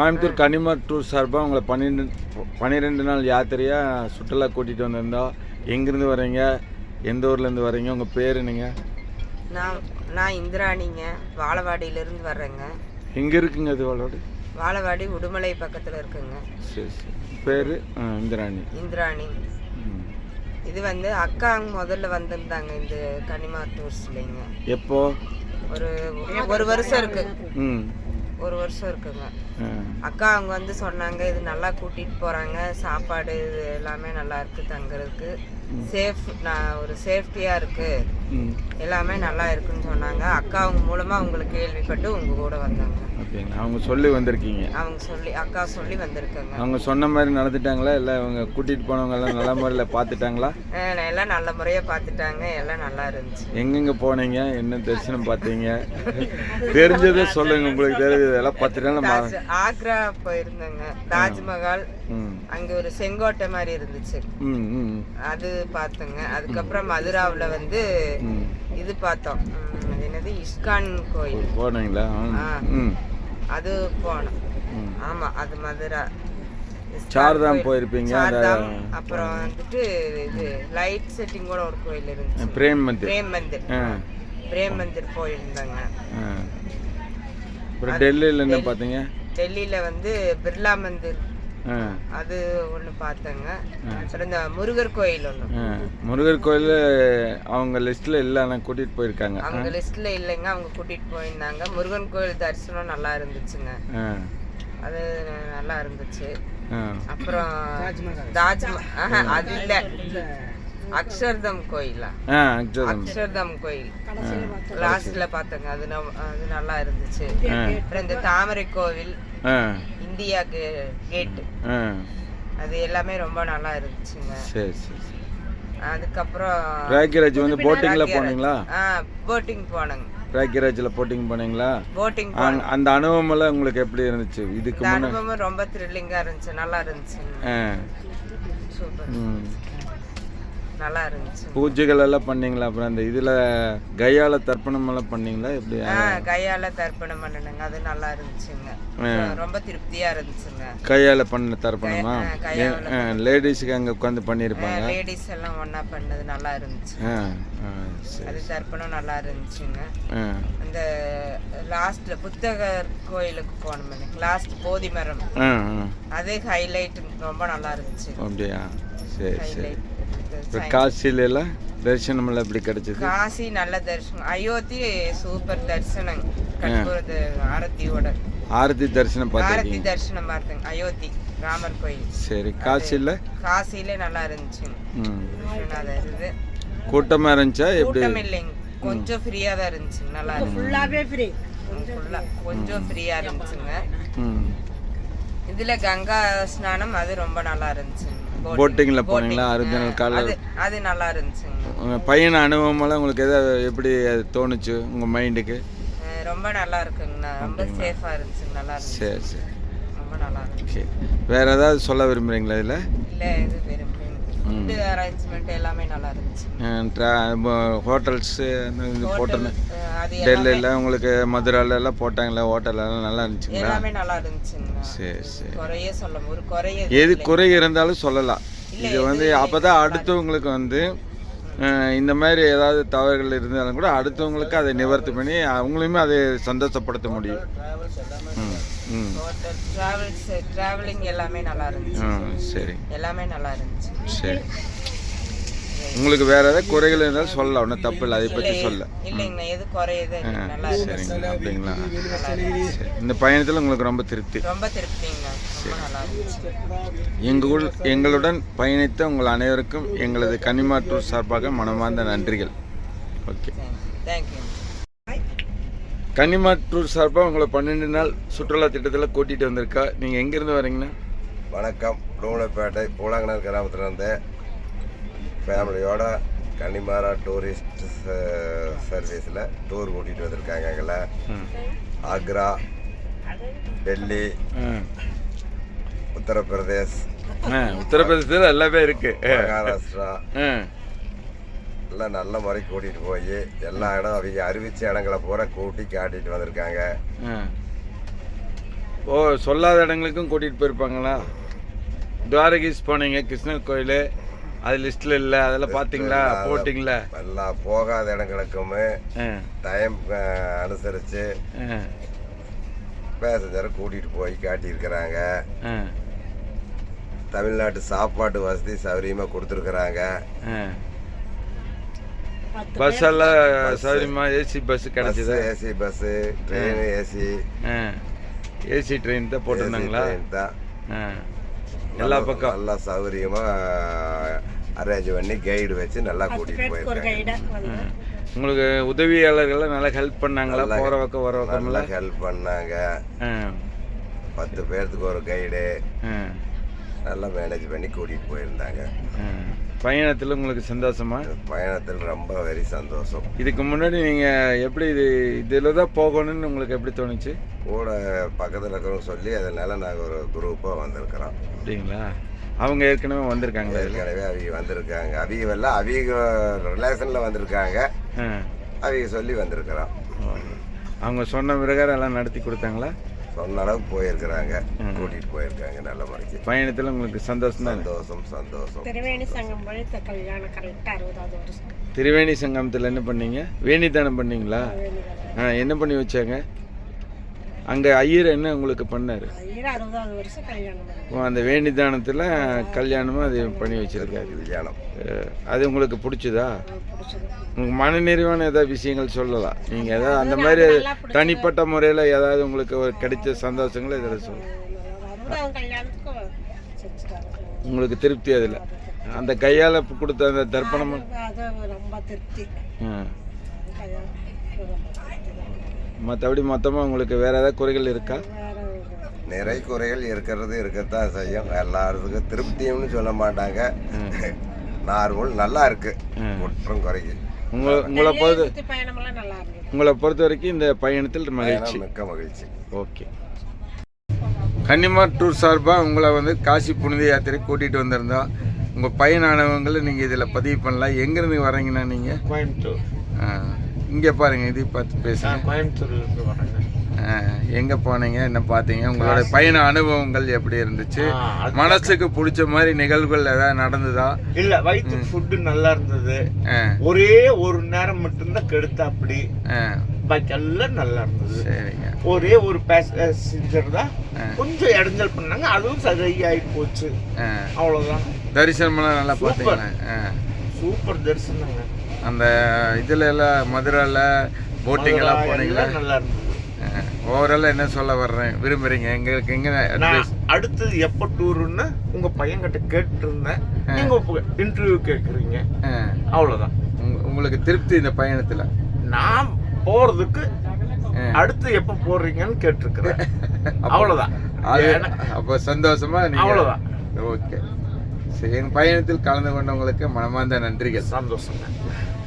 Coimbatore கனிமர் tour சார்பாக உங்களை பன்னிரெண்டு பன்னிரெண்டு நாள் யாத்திரையாக சுற்றுலா கூட்டிகிட்டு வந்திருந்தோம். எங்கேருந்து வரீங்க? எந்த ஊர்லேருந்து வரீங்க? உங்கள் பேர் என்னங்க? நான் நான் இந்திராணிங்க. வாழவாடியிலேருந்து வர்றேங்க. எங்கே இருக்குங்க அது அவளோட வாழவாடி உடுமலை பக்கத்தில் இருக்குங்க. சரி சரி. பேர்? இந்திராணி. இந்திராணி. இது வந்து அக்கா முதல்ல வந்திருந்தாங்க இந்த கனிமா டூர்ஸ்லைங்க. எப்போ? ஒரு ஒரு வருஷம் இருக்கு. ம். ஒரு வருஷம் இருக்குங்க. அக்கா அவங்க வந்து சொன்னாங்க இது நல்லா கூட்டிட்டு போறாங்க சாப்பாடு இது எல்லாமே நல்லா இருக்கு தங்குறதுக்கு. சேஃப் நான் ஒரு சேஃப்டியா இருக்கு. எல்லாமே நல்லா இருக்குன்னு சொன்னாங்க. அக்கா அவங்க மூலமா உங்களுக்கு கேள்விப்பட்டு உங்க கூட வந்தாங்க. அப்படிங்க அவங்க சொல்லி வந்திருக்கீங்க. அவங்க சொல்லி அக்கா சொல்லி வந்திருக்காங்க. அவங்க சொன்ன மாதிரி நடந்துட்டாங்களா? இல்லை அவங்க கூட்டிகிட்டு போனவங்க எல்லாம் நல்ல முறையில் பார்த்துட்டாங்களா? எல்லாம் நல்ல முறையா பார்த்துட்டாங்க. எல்லாம் நல்லா இருந்துச்சு. எங்கெங்க போனீங்க? என்ன தரிசனம் பார்த்தீங்க? தெரிஞ்சதை சொல்லுங்க. உங்களுக்கு தெரிஞ்சதெல்லாம் பார்த்துட்டாலும் தாஜ் ஆக்ரா போயிருந்தேங்க. தாஜ்மஹால். அங்க ஒரு செங்கோட்டை மாதிரி இருந்துச்சு. அது பார்த்தோங்க. அதுக்கப்புறம் மதுராவுல வந்து இது பார்த்தோம். அது என்னது? இஸ்கான் கோயில். போனீங்களா அது போனோம். ஆமா அது மதுரா. சார்தாம். போயிருப்பீங்க அப்புறம் வந்துட்டு இது லைட் செட்டிங் கூட ஒரு கோயில் இருந்துச்சு. பிரேம் மந்திர். பிரேம் மந்திர். பிரேம் மந்திர் போயிருந்தாங்க. அப்புறம் டெல்லியில் என்ன பார்த்தீங்க? டெல்லியில வந்து பிர்லா மந்திர் அது ஒன்று பார்த்தேங்க. அப்புறம் இந்த முருகர் கோயில் ஒன்று முருகர் கோயில் அவங்க லிஸ்ட்டில் இல்லை ஆனால் கூட்டிகிட்டு போயிருக்காங்க. அவங்க லிஸ்ட்ல இல்லைங்க அவங்க கூட்டிட்டு போயிருந்தாங்க. முருகன் கோயில் தரிசனம் நல்லா இருந்துச்சுங்க. அது நல்லா இருந்துச்சு. அப்புறம் தாஜ்மஹால் அது இல்ல. அக்ஷர்தம் கோயிலா? அக்ஷர்தம். கோயில். லாஸ்ட்ல பார்த்தேங்க அது அது நல்லா இருந்துச்சு. அப்புறம் இந்த தாமரை கோவில் இந்தியா கேட் அது எல்லாமே ரொம்ப நல்லா இருந்துச்சுங்க. சரி சரி சரி. அதுக்கப்புறம் ராக்கிராஜ் வந்து போட்டிங்கில் போனீங்களா? ஆ போட்டிங் போனேங்க. ராக்கிராஜில் போட்டிங் போனீங்களா? போட்டிங் அந்த அனுபவமெல்லாம் உங்களுக்கு எப்படி இருந்துச்சு? இதுக்கு அனுபவம் ரொம்ப த்ரில்லிங்கா இருந்துச்சு. நல்லா இருந்துச்சு ஆ. சூப்பர் நல்லா இருந்துச்சு பூஜைகள் எல்லாம் பண்ணீங்களா? அப்புறம் அந்த இதில் கையால் தர்ப்பணம் எல்லாம் பண்ணீங்களா? எப்படி? கையால தர்ப்பணம் பண்ணணுங்க அது நல்லா இருந்துச்சுங்க ரொம்ப திருப்தியா இருந்துச்சுங்க. கையால் பண்ண தர்ப்பணமா? லேடிஸுக்கு அங்கே உட்காந்து பண்ணியிருப்பாங்க? லேடிஸ் எல்லாம் ஒண்ணா பண்ணது நல்லா இருந்துச்சு அது தர்ப்பணம் நல்லா இருந்துச்சுங்க அந்த லாஸ்ட்ல புத்தகர் கோயிலுக்கு போனோம் லாஸ்ட் போதி மரம். அது ஹைலைட் ரொம்ப நல்லா இருந்துச்சு அப்படியா? சரி சரி. இப்போ காசியில எல்லாம் தரிசனம் எல்லாம் எப்படி கிடைச்சது? காசி நல்ல தரிசனம். அயோத்தி சூப்பர் தரிசனம். கற்பூரது ஆரத்தியோட. ஆரத்தி தரிசனம் ஆரத்தி பார்த்துருக்கீங்க தரிசனம் பார்த்தேங்க அயோத்தி ராமர் கோயில். சரி காசியில்? காசியில நல்லா இருந்துச்சுங்க ம். விஸ்வநாதர் இது கூட்டமாக இருந்துச்சா? எப்படி? கூட்டம் இல்லைங்க. கொஞ்சம் ஃப்ரீயா தான் இருந்துச்சுங்க நல்லா இருந்துச்சு. ஃபுல்லாகவே ஃப்ரீ ஃபுல்லா கொஞ்சம் ஃப்ரீயா இருந்துச்சுங்க. ம். இதுல கங்கா ஸ்நானம் அது ரொம்ப நல்லா இருந்துச்சுங்க. போட்டிங்கில் போனீங்களா. அரிஜினல் அது காலில் அது நல்லா இருந்துச்சுங்க. உங்கள் பையன் அனுபவமெல்லாம் உங்களுக்கு எதாவது எப்படி அது தோணுச்சு உங்கள் மைண்டுக்கு? ரொம்ப நல்லா இருக்குங்கண்ணா. ரொம்ப சேஃபா இருந்துச்சுங்க. நல்லா இருந்துச்சு. சரி. சரி ரொம்ப நல்லா இருந்துச்சு. வேறு ஏதாவது சொல்ல விரும்புகிறீங்களா இதில்? இல்ல இது வெறும் ஃபுட்டு அரேஞ்ச்மெண்ட் எல்லாமே நல்லா இருந்துச்சு ஹோட்டல்ஸு அது டெல்லியில் உங்களுக்கு மதுரால எல்லாம் போட்டாங்களா? ஹோட்டல் எல்லாம் நல்லா இருந்துச்சுங்களா? எல்லாமே நல்லா சரி சரி. குறைய சொல்ல ஒரு குறைய எது குறை இருந்தாலும் சொல்லலாம். இது வந்து அப்போ தான் அடுத்தவங்களுக்கு வந்து இந்த மாதிரி ஏதாவது தவறுகள் இருந்தாலும் கூட அடுத்தவங்களுக்கு அதை நிவர்த்தி பண்ணி அவங்களையுமே அதை சந்தோஷப்படுத்த முடியும். ம். டிராவல்ஸ் டிராவலிங் எல்லாமே நல்லா இருந்துச்சு. சரி. எல்லாமே நல்லா இருந்துச்சு. சரி. உங்களுக்கு வேற ஏதாவது குறைகள் இருந்தாலும் சொல்லலாம். ஒன்றும் தப்பு இல்லை. அதை பற்றி சொல்ல. இல்லைங்கண்ணா எது குறையுது சரிங்க. அப்படிங்களா? இந்த பயணத்தில் உங்களுக்கு ரொம்ப திருப்தி. ரொம்ப திருப்திங்கண்ணா எங்கள் எங்களுடன் பயணித்த உங்கள் அனைவருக்கும் எங்களது கன்னிமாட்டூர் சார்பாக மனமார்ந்த நன்றிகள். ஓகே. தேங்க்யூ கன்னிமாட்டூர் சார்பாக உங்களை பன்னெண்டு நாள் சுற்றுலா திட்டத்தில் கூட்டிகிட்டு வந்திருக்கா. நீங்கள் எங்கேருந்து வரீங்கண்ணா? வணக்கம். ரூமலைப்பேட்டை பூலாங்கனர் கிராமத்துலேருந்து ஃபேமிலியோட கன்னிமாரா டூரிஸ்ட் சர்வீஸில் டூர் கூட்டிகிட்டு வந்திருக்காங்க எங்களை. ஆக்ரா டெல்லி உத்தரப்பிரதேஷ் உத்தரப்பிரதேசத்தில் எல்லாமே இருக்குது மகாராஷ்டிரா எல்லாம் நல்ல முறை கூட்டிகிட்டு போய் எல்லா இடம் அவங்க அறிவிச்ச இடங்களை பூரா கூட்டி காட்டிட்டு வந்திருக்காங்க. ஓ சொல்லாத இடங்களுக்கும் கூட்டிகிட்டு போயிருப்பாங்களா? துவாரகீஸ் போனீங்க கிருஷ்ணர் கோயில். அது லிஸ்ட்டில் இல்லை அதெல்லாம் பார்த்தீங்களா போட்டிங்களா? எல்லாம் போகாத இடங்களுக்குமே டைம் அனுசரித்து ஆ பேசஞ்சரை கூட்டிகிட்டு போய் காட்டியிருக்கிறாங்க. தமிழ்நாட்டு சாப்பாட்டு வசதி சௌகரியமாக கொடுத்துருக்குறாங்க. பஸ் எல்லாம் சௌகரியமா ஏசி பஸ் கிடைச்சதா. AC bus train AC. AC train தான் போட்டிருந்தாங்களா? எல்லா பக்கம். நல்லா சௌகரியமாக அரேஞ்ச் பண்ணி கைடு வச்சு நல்லா கூட்டிகிட்டு போயிருக்காங்க. உங்களுக்கு உதவியாளர்கள்லாம் நல்லா ஹெல்ப் பண்ணாங்களா? நல்லா போகிற பக்கம் வர நல்லா பக்கம்லாம் ஹெல்ப் பண்ணாங்க பத்து பேர்த்துக்கு ஒரு கைடு நல்லா மேனேஜ் பண்ணி கூட்டிகிட்டு போயிருந்தாங்க. பயணத்தில் உங்களுக்கு சந்தோஷமா? பயணத்தில் ரொம்ப வெரி சந்தோஷம். இதுக்கு முன்னாடி நீங்கள் எப்படி இது இதில் தான் போகணும்னு உங்களுக்கு எப்படி தோணுச்சு? கூட பக்கத்தில் இருக்கிறவங்க சொல்லி அதனால நாங்கள் ஒரு குரூப்பாக வந்திருக்கிறோம். அப்படிங்களா? அவங்க ஏற்கனவே வந்திருக்காங்களா ஏற்கனவே அவங்க வந்திருக்காங்க. அவங்க எல்லாம் அவங்க ரிலேஷனில் வந்திருக்காங்க. அவங்க சொல்லி வந்திருக்கிறோம். அவங்க சொன்ன பிரகாரம் எல்லாம் நடத்தி கொடுத்தாங்களா? சொன்ன அளவுக்கு போயிருக்கிறாங்க. கூட்டிகிட்டு போயிருக்காங்க நல்ல முறைக்கு. பயணத்தில் உங்களுக்கு சந்தோஷம் தான்? சந்தோஷம் சந்தோஷம். திருவேணி சங்கம் கல்யாணம் கரெக்டாக அறுபதாவது வருஷம். திரிவேணி சங்கமத்தில் என்ன பண்ணீங்க? வேணிதானம் பண்ணீங்களா? ஆ என்ன பண்ணி வச்சாங்க? அங்கே ஐயர் என்ன உங்களுக்கு பண்ணார்? ஐயர் அறுபதாவது வருஷம் கல்யாணம் பண்ணாங்க. அந்த வேணிதானத்தில் கல்யாணமும் அது பண்ணி வச்சிருக்காரு. கல்யாணம் அது உங்களுக்கு பிடிச்சதா? பிடிச்சது. உங்களுக்கு மனநிறைவான ஏதாவது விஷயங்கள் சொல்லலாம். நீங்கள் ஏதாவது அந்த மாதிரி தனிப்பட்ட முறையில் ஏதாவது உங்களுக்கு ஒரு கிடைச்ச சந்தோஷங்களை இதில் செஞ்சுட்டாங்க உங்களுக்கு திருப்தி அதில். அந்த கையால் கொடுத்த அந்த தர்ப்பணம் அது ரொம்ப திருப்தி. மற்றபடி மொத்தமாக உங்களுக்கு வேறு ஏதாவது குறைகள் இருக்கா? நிறை குறைகள் இருக்கிறது இருக்கத்தான் செய்யும். எல்லாத்துக்கும் திருப்தியும்னு சொல்ல மாட்டாங்க. நார்மல் நல்லா இருக்கு. குற்றம் குறைக்கு. உங்களை உங்களை பொறுத்த உங்களை பொறுத்த வரைக்கும் இந்த பயணத்தில் மகிழ்ச்சி. மிக்க மகிழ்ச்சி. ஓகே. கன்னிமார் டூர் சார்பாக உங்களை வந்து காசி புனித யாத்திரை கூட்டிகிட்டு வந்திருந்தோம். உங்கள் பயனானவங்களை நீங்கள் இதில் பதிவு பண்ணலாம். எங்கேருந்து வரீங்கண்ணா நீங்கள் கோயம்புத்தூர். இங்கே பாருங்கள் இதை பார்த்து பேசுங்க. நான் கோயம்புத்தூர்ல இருந்து வரேங்க எங்கே போனீங்க என்ன பார்த்தீங்க உங்களோட பயண அனுபவங்கள் எப்படி இருந்துச்சு? மனசுக்கு பிடிச்ச மாதிரி நிகழ்வுகள் ஏதாவது நடந்ததா? இல்ல வயிற்று ஃபுட்டு நல்லா இருந்தது. ஒரே ஒரு நேரம் மட்டும்தான் கெடுத்தா அப்படி பாக்கி எல்லாம் நல்லா இருந்தது. சரிங்க. ஒரே ஒரு பேசஞ்சர் தான் கொஞ்சம் இடைஞ்சல் பண்ணாங்க அதுவும் சரியாகி போச்சு. ஆ. அவ்வளவுதான். தரிசனமெல்லாம் நல்லா ஆ. சூப்பர் தரிசனங்க. அந்த இதில் எல்லாம் மதுரையில் போட்டிங் எல்லாம் போனீங்களா? எல்லாம் நல்லா இருந்தது ஓவரால் என்ன சொல்ல வர்றேன்? விரும்புறீங்க? எங்களுக்கு எங்கே அடுத்தது எப்போ டூருன்னு உங்க பையன்கிட்ட கேட்டு இருந்தேன் நீங்க இன்டர்வியூ கேக்குறீங்க. அவ்வளவுதான். உங்களுக்கு திருப்தி இந்த பயணத்தில்? நான் போறதுக்கு அடுத்து எப்ப போடுறீங்கன்னு கேட்டிருக்கிறேன். எனக்கு- அப்போ சந்தோஷமா நீங்கள் அவ்வளவுதான். ஓகே. என் பயணத்தில் கலந்து கொண்டவங்களுக்கு மனமார்ந்த நன்றிகள். சந்தோஷம்.